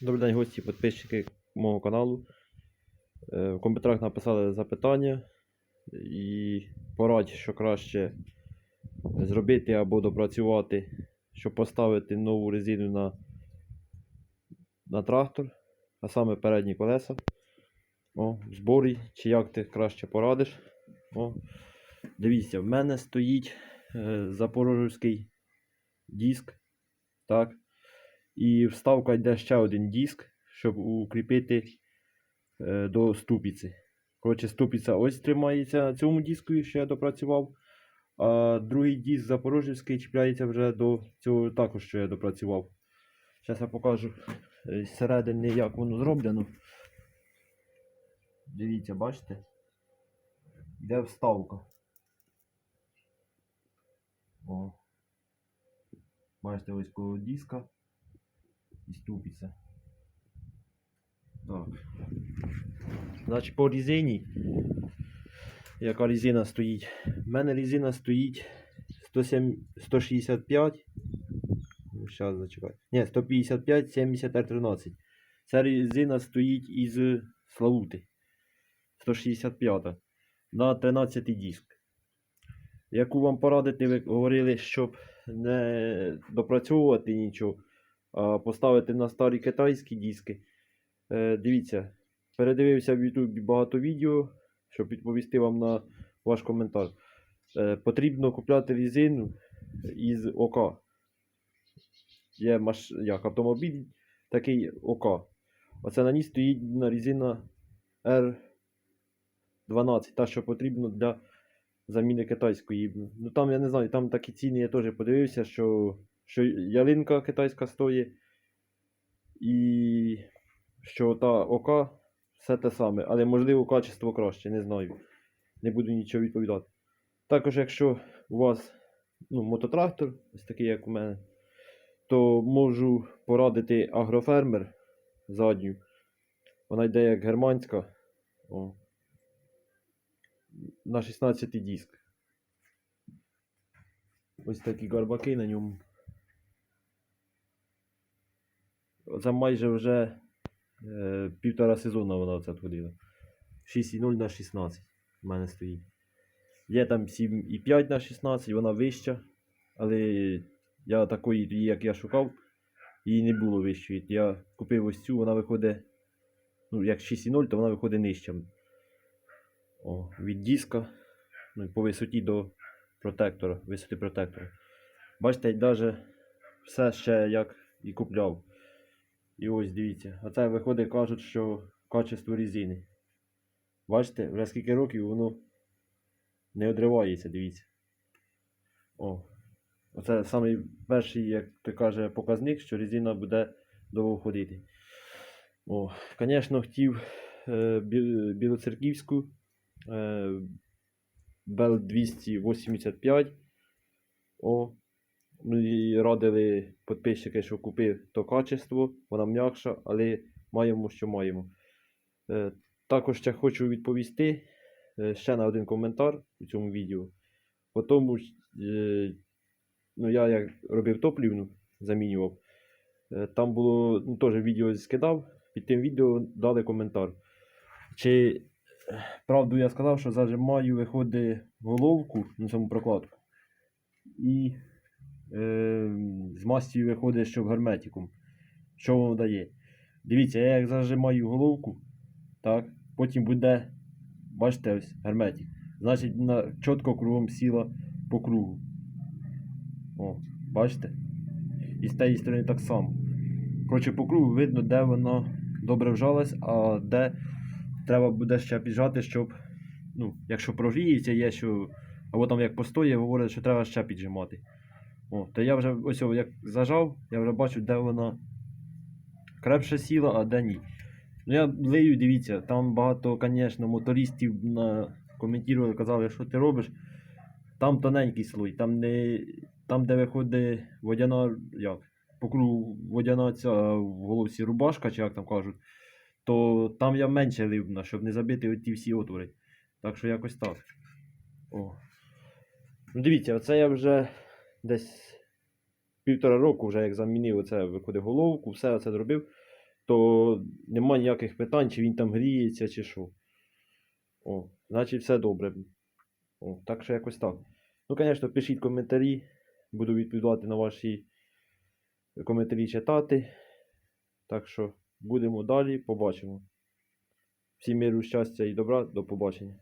Добрий день, гості, підписчики мого каналу. Е, В коментарях написали запитання і порадь, що краще зробити або допрацювати, щоб поставити нову резину на, на трактор, а саме передні колеса. О, в зборі, чи як ти краще порадиш. О, дивіться, в мене стоїть е, запорожський диск. Так. І вставка йде ще один диск, щоб укріпити е, до ступиці. Коротше, ступиця ось тримається на цьому диску, що я допрацював. А другий диск запорожівський чіпляється вже до цього також, що я допрацював. Зараз я покажу е, зсередини, як воно зроблено. Дивіться, бачите? Йде вставка. О. Бачите, ось коло диска ступиться. Так. Значить, по резині. Яка резина стоїть? У мене резина стоїть 107, 165. Зараз зачекай. Ні, 155 70 R13. Ця резина стоїть із Славути. 165 на 13 диск. Яку вам порадити, ви говорили, щоб не допрацьовувати нічого, поставити на старі китайські диски. Е, дивіться, передивився в YouTube багато відео, щоб відповісти вам на ваш коментар. Е, потрібно купляти резину із ОК. Є маш... як автомобіль, такий ОК. Оце на ній стоїть на резина R12, та, що потрібно для заміни китайської. Ну там я не знаю, там такі ціни я теж подивився, що, що ялинка китайська стоїть. І що та ОК все те саме, але можливо качество краще, не знаю. Не буду нічого відповідати. Також, якщо у вас ну, мототрактор, ось такий, як у мене, то можу порадити агрофермер задню. Вона йде як германська. О. На 16 диск. Ось такі гарбаки на ньому. Це майже вже е, півтора сезона вона це ходила. 6,0 на 16 в мене стоїть. Є там 7,5 на 16, вона вища. Але я такої, як я шукав, її не було вищої. Я купив ось цю, вона виходить. Ну, як 6,0, то вона виходить нижча. О, від диска. Ну, по висоті до протектора, висоти протектора. Бачите, навіть все ще як і купляв. І ось дивіться. А це виходить, кажуть, що качество резини. Бачите, вже скільки років воно не одривається, дивіться. О. Оце самий перший, як ти каже, показник, що резина буде довго ходити. О, звісно, хотів е, білоцерківську е, Bell 285. О, Ну, і радили підписчики, що купив то качество, вона м'якша, але маємо, що маємо. Е, також ще хочу відповісти е, ще на один коментар у цьому відео. По тому, е, ну, я як робив топлівну, замінював. Там було ну, теж відео скидав. Під тим відео дали коментар. Чи правду я сказав, що зажимаю виходить головку на саму прокладку. І е, з мастію виходить, що герметиком. Що воно дає? Дивіться, я як зажимаю головку, так, потім буде, бачите, ось герметик. Значить, вона чітко кругом сіла по кругу. О, бачите? І з тієї сторони так само. Коротше, по кругу видно, де вона добре вжалась, а де треба буде ще піджати, щоб, ну, якщо прогріється, є що. Або там як постоє, говорять, що треба ще піджимати. О, то я вже ось як зажав, я вже бачу, де вона крепше сіла, а де ні. Ну я лию, дивіться, там багато, звісно, мотористів на... коментували, казали, що ти робиш. Там тоненький слой, там не. Там, де виходить водяна, як, по кругу водяна ця в головці рубашка, чи як там кажуть, то там я менше ливна, щоб не забити оті всі отвори. Так що якось так. О. Ну дивіться, оце я вже десь півтора року вже як замінив оце виходить головку, все це зробив. то нема ніяких питань, чи він там гріється, чи що. О, значить все добре. О, так що якось так. Ну, звісно, пишіть коментарі. Буду відповідати на ваші коментарі читати. Так що будемо далі, побачимо. Всім миру, щастя і добра, до побачення.